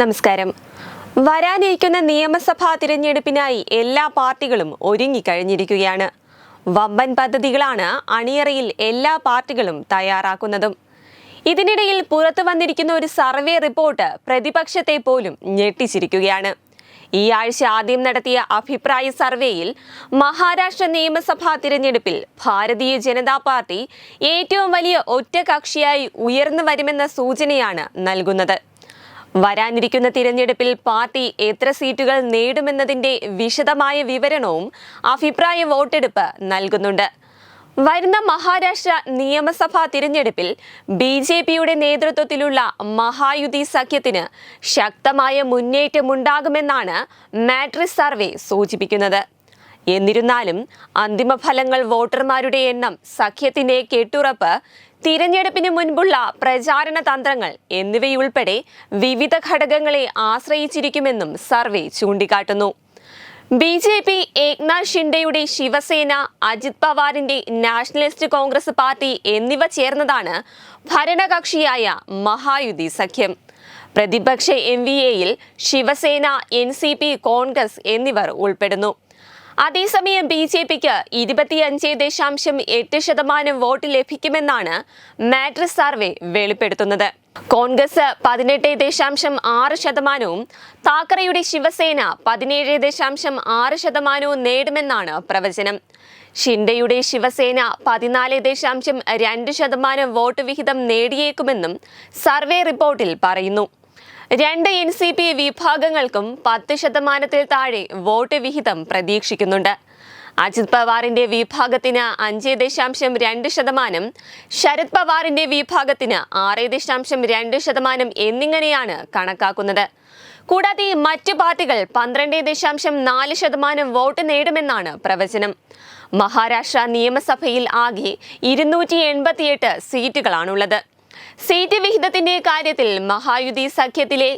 നമസ്കാരം. വരാനിരിക്കുന്ന നിയമസഭാ തിരഞ്ഞെടുപ്പിനായി എല്ലാ പാർട്ടികളും ഒരുങ്ങിക്കഴിഞ്ഞിരിക്കുകയാണ്. വമ്പൻ പദ്ധതികളാണ് അണിയറയിൽ എല്ലാ പാർട്ടികളും തയ്യാറാക്കുന്നതും. ഇതിനിടയിൽ പുറത്തു വന്നിരിക്കുന്ന ഒരു സർവേ റിപ്പോർട്ട് പ്രതിപക്ഷത്തെ പോലും ഞെട്ടിച്ചിരിക്കുകയാണ്. ഈ ആഴ്ച ആദ്യം നടത്തിയ അഭിപ്രായ സർവേയിൽ മഹാരാഷ്ട്ര നിയമസഭാ തിരഞ്ഞെടുപ്പിൽ ഭാരതീയ ജനതാ പാർട്ടി ഏറ്റവും വലിയ ഒറ്റകക്ഷിയായി ഉയർന്നു വരുമെന്ന സൂചനയാണ് നൽകുന്നത്. വരാനിരിക്കുന്ന തിരഞ്ഞെടുപ്പിൽ പാർട്ടി എത്ര സീറ്റുകൾ നേടുമെന്നതിന്റെ വിശദമായ വിവരണവും അഭിപ്രായ വോട്ടെടുപ്പ് നൽകുന്നുണ്ട്. വരുന്ന മഹാരാഷ്ട്ര നിയമസഭാ തിരഞ്ഞെടുപ്പിൽ ബി ജെ പിയുടെ നേതൃത്വത്തിലുള്ള മഹായുതി സഖ്യത്തിന് ശക്തമായ മുന്നേറ്റമുണ്ടാകുമെന്നാണ് മാട്രിസ് സർവേ സൂചിപ്പിക്കുന്നത്. എന്നിരുന്നാലും അന്തിമ ഫലങ്ങൾ വോട്ടർമാരുടെ എണ്ണം സഖ്യത്തിന്റെ കെട്ടുറപ്പ് തിരഞ്ഞെടുപ്പിന് മുൻപുള്ള പ്രചാരണ തന്ത്രങ്ങൾ എന്നിവയുൾപ്പെടെ വിവിധ ഘടകങ്ങളെ ആശ്രയിച്ചിരിക്കുമെന്നും സർവേ ചൂണ്ടിക്കാട്ടുന്നു. ബി ജെ പി ഏക്നാഥ് ഷിൻഡെയുടെ ശിവസേന അജിത് പവാറിന്റെ നാഷണലിസ്റ്റ് കോൺഗ്രസ് പാർട്ടി എന്നിവ ചേർന്നതാണ് ഭരണകക്ഷിയായ മഹായുതി സഖ്യം. പ്രതിപക്ഷ എം വി എയിൽ Shiv Sena N C P Congress എന്നിവർ ഉൾപ്പെടുന്നു. അതേസമയം ബി ജെ പിക്ക് ഇരുപത്തിയഞ്ച് ദശാംശം എട്ട് ശതമാനം വോട്ട് ലഭിക്കുമെന്നാണ് മാട്രിസ് സർവേ വെളിപ്പെടുത്തുന്നത്. കോൺഗ്രസ് പതിനെട്ട് ദശാംശം ആറ് ശതമാനവും താക്കറയുടെ ശിവസേന പതിനേഴ് ദശാംശം ആറ് ശതമാനവും നേടുമെന്നാണ് പ്രവചനം. ഷിൻഡയുടെ ശിവസേന പതിനാല് ദശാംശം രണ്ട് ശതമാനം വോട്ട് വിഹിതം നേടിയേക്കുമെന്നും സർവേ റിപ്പോർട്ടിൽ പറയുന്നു. രണ്ട് എൻ സി പി വിഭാഗങ്ങൾക്കും പത്ത് ശതമാനത്തിൽ താഴെ വോട്ട് വിഹിതം പ്രതീക്ഷിക്കുന്നുണ്ട്. അജിത് പവാറിന്റെ വിഭാഗത്തിന് അഞ്ച് ദശാംശം രണ്ട് ശതമാനം ശരത് പവാറിന്റെ വിഭാഗത്തിന് ആറ് ദശാംശം രണ്ട് ശതമാനം എന്നിങ്ങനെയാണ് കണക്കാക്കുന്നത്. കൂടാതെ മറ്റ് പാർട്ടികൾ പന്ത്രണ്ട് ദശാംശം നാല് ശതമാനം വോട്ട് നേടുമെന്നാണ് പ്രവചനം. മഹാരാഷ്ട്ര നിയമസഭയിൽ ആകെ ഇരുന്നൂറ്റി എൺപത്തിയെട്ട് സീറ്റുകളാണുള്ളത്. സീറ്റ് വിഹിതത്തിന്റെ കാര്യത്തിൽ മഹായുതി സഖ്യത്തിലെ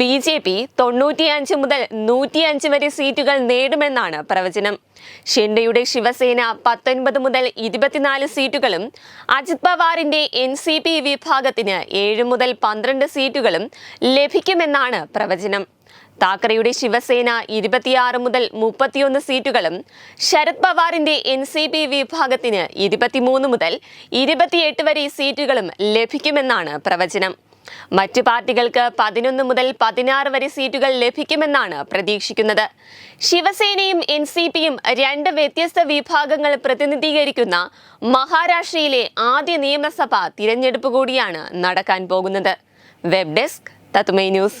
ബി ജെ പി തൊണ്ണൂറ്റിയഞ്ച് മുതൽ നൂറ്റിയഞ്ച് വരെ സീറ്റുകൾ നേടുമെന്നാണ് പ്രവചനം. ഷിൻഡയുടെ ശിവസേന പത്തൊൻപത് മുതൽ ഇരുപത്തിനാല് സീറ്റുകളും അജിത് പവാറിന്റെ എൻ സി പി വിഭാഗത്തിന് ഏഴ് മുതൽ പന്ത്രണ്ട് സീറ്റുകളും ലഭിക്കുമെന്നാണ് പ്രവചനം. താക്കറെയുടെ ശിവസേന ഇരുപത്തിയാറ് മുതൽ മുപ്പത്തിയൊന്ന് സീറ്റുകളും ശരത് പവാറിന്റെ എൻ സി പി വിഭാഗത്തിന് ഇരുപത്തിമൂന്ന് മുതൽ ഇരുപത്തിയെട്ട് വരെ സീറ്റുകളും ലഭിക്കുമെന്നാണ് പ്രവചനം. മറ്റു പാർട്ടികൾക്ക് പതിനൊന്ന് മുതൽ പതിനാറ് വരെ സീറ്റുകൾ ലഭിക്കുമെന്നാണ് പ്രതീക്ഷിക്കുന്നത്. ശിവസേനയും എൻ സി പിയും രണ്ട് വ്യത്യസ്ത വിഭാഗങ്ങൾ പ്രതിനിധീകരിക്കുന്ന മഹാരാഷ്ട്രയിലെ ആദ്യ നിയമസഭാ തിരഞ്ഞെടുപ്പ് കൂടിയാണ് നടക്കാൻ പോകുന്നത്. Web desk തത്മൈ news.